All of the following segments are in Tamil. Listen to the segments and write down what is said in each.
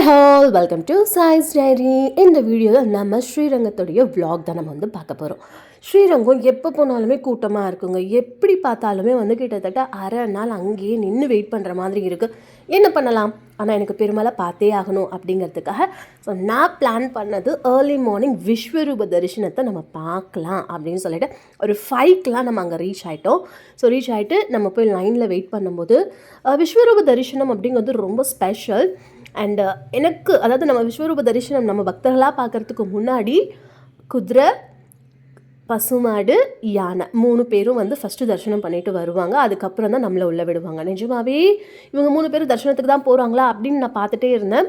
Hi all welcome to Choice Diary இந்த வீடியோவில் நம்ம ஸ்ரீரங்கத்துடைய வ்ளாக் தான் நம்ம வந்து பார்க்க போகிறோம் ஸ்ரீரங்கம் எப்போ போனாலுமே கூட்டமாக இருக்குங்க. எப்படி பார்த்தாலுமே வந்து கிட்டத்தட்ட அரை நாள் அங்கேயே நின்று வெயிட் பண்ணுற மாதிரி இருக்குது என்ன பண்ணலாம்? ஆனால் எனக்கு பெருமளை பார்த்தே ஆகணும் அப்படிங்கிறதுக்காக ஸோ நான் பிளான் பண்ணது ஏர்லி மார்னிங் விஸ்வரூப தரிசனத்தை நம்ம பார்க்கலாம் அப்படின்னு சொல்லிட்டு ஒரு ஃபைவ்க்கெலாம் நம்ம அங்கே ரீச் ஆகிட்டோம் ஸோ ரீச் ஆகிட்டு நம்ம போய் லைனில் வெயிட் பண்ணும்போது விஸ்வரூப தரிசனம் அப்படிங்கிறது ரொம்ப ஸ்பெஷல் அண்டு uh, எனக்கு அதாவது நம்ம விஸ்வரூப தரிசனம் நம்ம பக்தர்களாக பார்க்கறதுக்கு முன்னாடி குதிரை பசுமாடு யானை மூணு பேரும் வந்து ஃபஸ்ட்டு தரிசனம் பண்ணிட்டு வருவாங்க. அதுக்கப்புறம் தான் நம்மளை உள்ளே விடுவாங்க. நிஜமாவே இவங்க மூணு பேரும் தரிசனத்துக்கு தான் போகிறாங்களா அப்படின்னு நான் பார்த்துட்டே இருந்தேன்.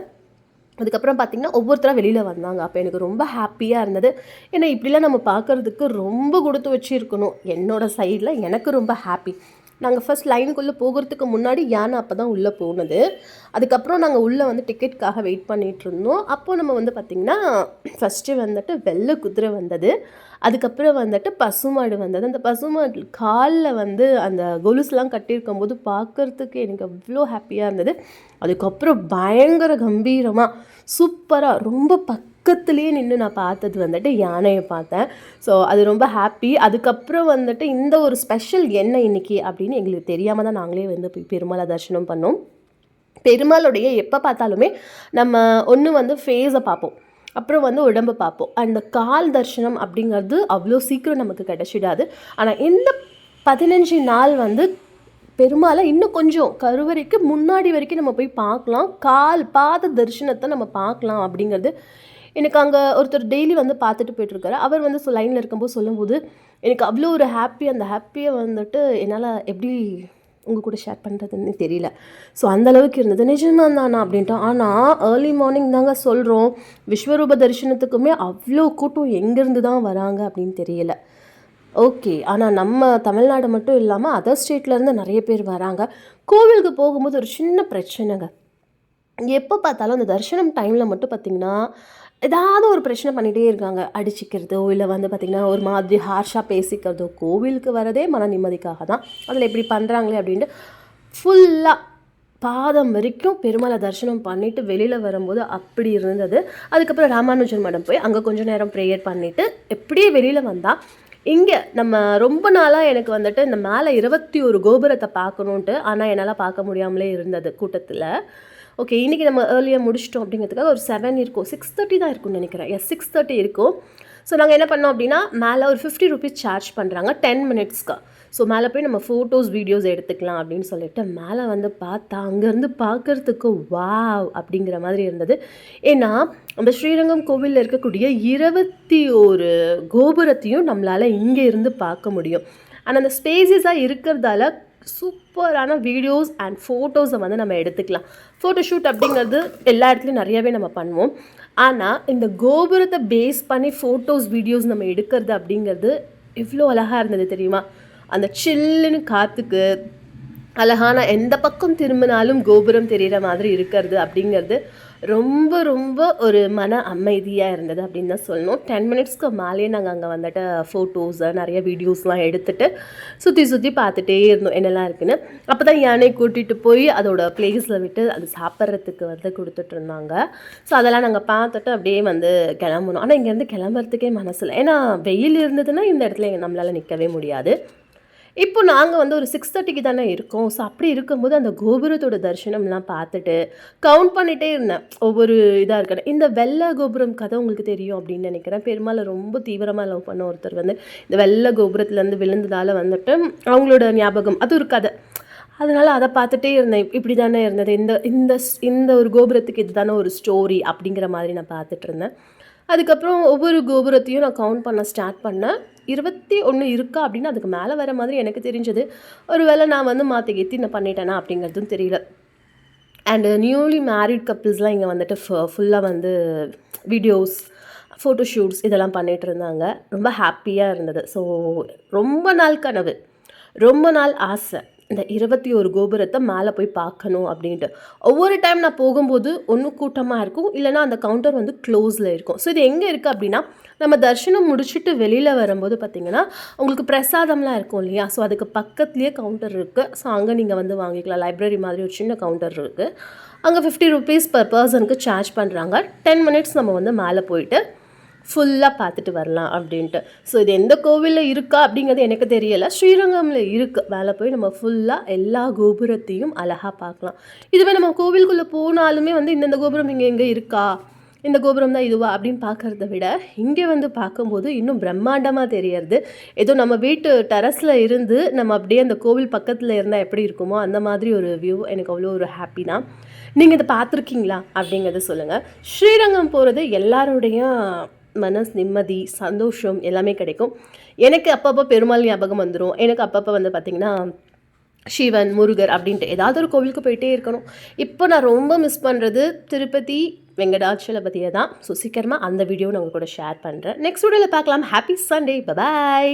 அதுக்கப்புறம் பார்த்திங்கன்னா ஒவ்வொருத்தராக வெளியில் வந்தாங்க. அப்போ எனக்கு ரொம்ப ஹாப்பியாக இருந்தது. ஏன்னா இப்படிலாம் நம்ம பார்க்கறதுக்கு ரொம்ப கொடுத்து வச்சுருக்கணும். என்னோடய சைடில் எனக்கு ரொம்ப ஹாப்பி நாங்கள் ஃபர்ஸ்ட் லைனுக்குள்ளே போகிறதுக்கு முன்னாடி யானை அப்போ தான் உள்ளே போனது. அதுக்கப்புறம் நாங்கள் உள்ளே வந்து டிக்கெட்காக வெயிட் பண்ணிகிட்டு இருந்தோம். நம்ம வந்து பார்த்திங்கன்னா ஃபஸ்ட்டு வந்துட்டு வெள்ளை குதிரை வந்தது. அதுக்கப்புறம் வந்துட்டு பசுமாடு வந்தது. அந்த பசுமாடு காலில் வந்து அந்த கொலுசுலாம் கட்டியிருக்கும் போது பார்க்கறதுக்கு எனக்கு அவ்வளோ ஹாப்பியாக இருந்தது. அதுக்கப்புறம் பயங்கர கம்பீரமாக சூப்பராக ரொம்ப பக் பக்கத்துலேயே நின்று நான் பார்த்தது வந்துட்டு யானையை பார்த்தேன். ஸோ அது ரொம்ப ஹாப்பி அதுக்கப்புறம் வந்துட்டு இந்த ஒரு ஸ்பெஷல் என்ன இன்னைக்கு அப்படின்னு எங்களுக்கு தெரியாமல் தான் நாங்களே வந்து போய் பெருமாளை தரிசனம் பண்ணோம். பெருமாளுடைய எப்போ பார்த்தாலுமே நம்ம ஒன்று வந்து ஃபேஸை பார்ப்போம். அப்புறம் வந்து உடம்பு பார்ப்போம். அந்த கால் தரிசனம் அப்படிங்கிறது அவ்வளோ சீக்கிரம் நமக்கு கிடைச்சிடாது. ஆனால் இந்த பதினஞ்சு நாள் வந்து பெருமாளை இன்னும் கொஞ்சம் கருவறைக்கு முன்னாடி வரைக்கும் நம்ம போய் பார்க்கலாம். கால் பாத தரிசனத்தை நம்ம பார்க்கலாம் அப்படிங்கிறது எனக்கு அங்கே ஒருத்தர் டெய்லி வந்து பார்த்துட்டு போயிட்டுருக்காரு. அவர் வந்து லைனில் இருக்கும்போது சொல்லும்போது எனக்கு அவ்வளோ ஒரு ஹாப்பி அந்த ஹாப்பியை வந்துட்டு என்னால் எப்படி உங்கள் கூட ஷேர் பண்ணுறதுன்னு தெரியல. ஸோ அந்தளவுக்கு இருந்தது. நிஜமாக தானா அப்படின்ட்டு. ஆனால் ஏர்லி மார்னிங் தாங்க சொல்கிறோம் விஸ்வரூப தரிசனத்துக்குமே அவ்வளோ கூட்டம் எங்கேருந்து தான் வராங்க அப்படின்னு தெரியல. ஓகே ஆனால் நம்ம தமிழ்நாடு மட்டும் இல்லாமல் அதர் ஸ்டேட்லேருந்து நிறைய பேர் வராங்க. கோவிலுக்கு போகும்போது ஒரு சின்ன பிரச்சனைங்க. எப்போ பார்த்தாலும் அந்த தரிசனம் டைமில் மட்டும் பார்த்திங்கன்னா ஏதாவது ஒரு பிரச்சனை பண்ணிகிட்டே இருக்காங்க. அடிச்சிக்கிறதோ இல்லை வந்து பார்த்திங்கன்னா ஒரு மாதிரி ஹார்ஷாக பேசிக்கிறதோ கோவிலுக்கு வரதே மன நிம்மதிக்காக தான். அதில் எப்படி பண்ணுறாங்களே அப்படின்ட்டு ஃபுல்லாக பாதம் வரைக்கும் பெருமாளை தரிசனம் பண்ணிவிட்டு வெளியில் வரும்போது அப்படி இருந்தது. அதுக்கப்புறம் ராமானுஜன் மடம் போய் அங்கே கொஞ்சம் நேரம் ப்ரேயர் பண்ணிவிட்டு எப்படியே வெளியில் வந்தால் இங்கே நம்ம ரொம்ப நாளாக எனக்கு வந்துட்டு இந்த மேலே இருபத்தி ஒரு கோபுரத்தை பார்க்கணுன்ட்டு ஆனால் என்னால் பார்க்க முடியாமலே இருந்தது கூட்டத்தில். ஓகே இன்றைக்கி நம்ம ஏர்லியாக முடிச்சிட்டோம் அப்படிங்கிறதுக்காக ஒரு செவன் இருக்கும். சிக்ஸ் தேர்ட்டி தான் இருக்கும்னு நினைக்கிறேன். எஸ் சிக்ஸ் தேர்ட்டி இருக்கும். ஸோ நாங்கள் என்ன பண்ணோம் அப்படின்னா மேலே ஒரு ஃபிஃப்டி ருபீஸ் சார்ஜ் பண்ணுறாங்க டென் மினிட்ஸ்க்கு ஸோ மேலே போய் நம்ம ஃபோட்டோஸ் வீடியோஸ் எடுத்துக்கலாம் அப்படின்னு சொல்லிட்டு மேலே வந்து பார்த்தா அங்கேருந்து பார்க்கறதுக்கு வாவ் அப்படிங்கிற மாதிரி இருந்தது. ஏன்னா நம்ம ஸ்ரீரங்கம் கோவிலில் இருக்கக்கூடிய இருபத்தி ஒரு கோபுரத்தையும் நம்மளால் இங்கே இருந்து பார்க்க முடியும். ஆனால் அந்த ஸ்பேசஸாக இருக்கிறதால சூப்பரான வீடியோஸ் அண்ட் ஃபோட்டோஸை வந்து நம்ம எடுத்துக்கலாம். ஃபோட்டோஷூட் அப்படிங்கிறது எல்லா இடத்துலையும் நிறையவே நம்ம பண்ணுவோம். ஆனால் இந்த கோபுரத்தை பேஸ் பண்ணி ஃபோட்டோஸ் வீடியோஸ் நம்ம எடுக்கிறது அப்படிங்கிறது எவ்வளோ அழகாக இருந்தது தெரியுமா? அந்த சில்லுன்னு காற்றுக்கு அழகான எந்த பக்கம் திரும்பினாலும் கோபுரம் தெரிகிற மாதிரி இருக்கிறது அப்படிங்கிறது ரொம்ப ரொம்ப ஒரு மன அமைதியாக இருந்தது அப்படின்னு தான் சொல்லணும். டென் மினிட்ஸ்க்கு மேலேயே நாங்கள் அங்கே வந்துட்டு ஃபோட்டோஸை நிறைய வீடியோஸ்லாம் எடுத்துட்டு சுற்றி சுற்றி பார்த்துட்டே இருந்தோம் என்னெல்லாம் இருக்குன்னு. அப்போ தான் யானை கூட்டிகிட்டு போய் அதோட பிளேஸில் விட்டு அது சாப்பிட்றதுக்கு வந்து கொடுத்துட்டு இருந்தாங்க. ஸோ அதெல்லாம் நாங்கள் பார்த்துட்டு அப்படியே வந்து கிளம்பணும் ஆனால் இங்கேருந்து கிளம்புறதுக்கே மனசில் ஏன்னா வெயில் இருந்ததுன்னா இந்த இடத்துல நம்மளால் நிற்கவே முடியாது. இப்போ நாங்கள் வந்து ஒரு சிக்ஸ் தேர்ட்டிக்கு தானே இருக்கோம். ஸோ அப்படி இருக்கும்போது அந்த கோபுரத்தோட தரிசனம்லாம் பார்த்துட்டு கவுண்ட் பண்ணிகிட்டே இருந்தேன். ஒவ்வொரு இதாக இருக்கணும் இந்த வெள்ளை கோபுரம் கதை உங்களுக்கு தெரியும் அப்படின்னு நினைக்கிறேன். பெருமாளை ரொம்ப தீவிரமாக லவ் பண்ண ஒருத்தர் வந்து இந்த வெள்ளை கோபுரத்துலேருந்து விழுந்ததால் வந்துட்டு அவங்களோட ஞாபகம். அது ஒரு கதை. அதனால் அதை பார்த்துட்டே இருந்தேன். இப்படி தானே இருந்தது. இந்த இந்த ஸ்- இந்த ஒரு கோபுரத்துக்கு இது தானே ஒரு ஸ்டோரி அப்படிங்கிற மாதிரி நான் பார்த்துட்டு இருந்தேன். அதுக்கப்புறம் ஒவ்வொரு கோபுரத்தையும் நான் கவுண்ட் பண்ண ஸ்டார்ட் பண்ணேன் இருபத்தி ஒன்று இருக்கா அப்படின்னு அதுக்கு மேலே வர மாதிரி எனக்கு தெரிஞ்சது. ஒருவேளை நான் வந்து மாற்றி கீத்தி நான் பண்ணிட்டேனா அப்படிங்கிறதும் தெரியல. அண்டு நியூலி மேரிட் கப்பிள்ஸ்லாம் இங்கே வந்துட்டு ஃபுல்லாக வந்து வீடியோஸ் ஃபோட்டோஷூட்ஸ் இதெல்லாம் பண்ணிகிட்டு இருந்தாங்க. ரொம்ப ஹாப்பியாக இருந்தது. ஸோ ரொம்ப நாள் கனவு. ரொம்ப நாள் ஆசை. இந்த இருபத்தி ஒரு கோபுரத்தை மேலே போய் பார்க்கணும் அப்படின்ட்டு. ஒவ்வொரு டைம் நான் போகும்போது ஒன்று கூட்டமாக இருக்கும் இல்லைனா அந்த கவுண்டர் வந்து க்ளோஸில் இருக்கும். ஸோ இது எங்கே இருக்குது அப்படின்னா நம்ம தரிசனம் முடிச்சுட்டு வெளியில் வரும்போது பார்த்திங்கன்னா உங்களுக்கு பிரசாதம்லாம் இருக்கும் இல்லையா? ஸோ அதுக்கு பக்கத்துலேயே கவுண்டர் இருக்குது ஸோ அங்கே நீங்கள் வந்து வாங்கிக்கலாம். லைப்ரரி மாதிரி ஒரு சின்ன கவுண்டர் இருக்குது அங்கே ஃபிஃப்டி ருபீஸ் பர் பர்சனுக்கு சார்ஜ் பண்ணுறாங்க டென் மினிட்ஸ் நம்ம வந்து மேலே போயிட்டு ஃபுல்லாக பார்த்துட்டு வரலாம் அப்படின்ட்டு. ஸோ இது எந்த கோவிலில் இருக்கா அப்படிங்கிறது எனக்கு தெரியலை. ஸ்ரீரங்கமில் இருக்குது மேலே போய் நம்ம ஃபுல்லாக எல்லா கோபுரத்தையும் அழகாக பார்க்கலாம். இதுவே நம்ம கோவிலுக்குள்ளே போனாலுமே வந்து இந்தந்த கோபுரம் இங்கே எங்கே இருக்கா? இந்த கோபுரம் தான் இதுவா அப்படின்னு பார்க்குறத விட இங்கே வந்து பார்க்கும்போது இன்னும் பிரம்மாண்டமாக தெரியறது. ஏதோ நம்ம வீட்டு டெரஸில் இருந்து நம்ம அப்படியே அந்த கோவில் பக்கத்தில் இருந்தால் எப்படி இருக்குமோ அந்த மாதிரி ஒரு வியூ எனக்கு அவ்வளோ ஒரு ஹாப்பி தான். நீங்கள் இதை பார்த்துருக்கீங்களா அப்படிங்கிறத சொல்லுங்கள் ஸ்ரீரங்கம் போகிறது எல்லாருடைய மனஸ் நிம்மதி சந்தோஷம் எல்லாமே கிடைக்கும். எனக்கு அப்பப்போ பெருமாள் ஞாபகம் வந்துடும் எனக்கு அப்பப்போ வந்து பார்த்திங்கன்னா சிவன் முருகர் அப்படின்ட்டு ஏதாவது ஒரு கோவிலுக்கு போயிட்டே இருக்கணும். இப்போ நான் ரொம்ப மிஸ் பண்ணுறது திருப்பதி வெங்கடாச்சலபதியை தான் ஸோ சீக்கிரமாக அந்த வீடியோ நான் உங்கள் கூட ஷேர் பண்ணுறேன் நெக்ஸ்ட் வீடியோவில் பார்க்கலாம். Happy Sunday bye bye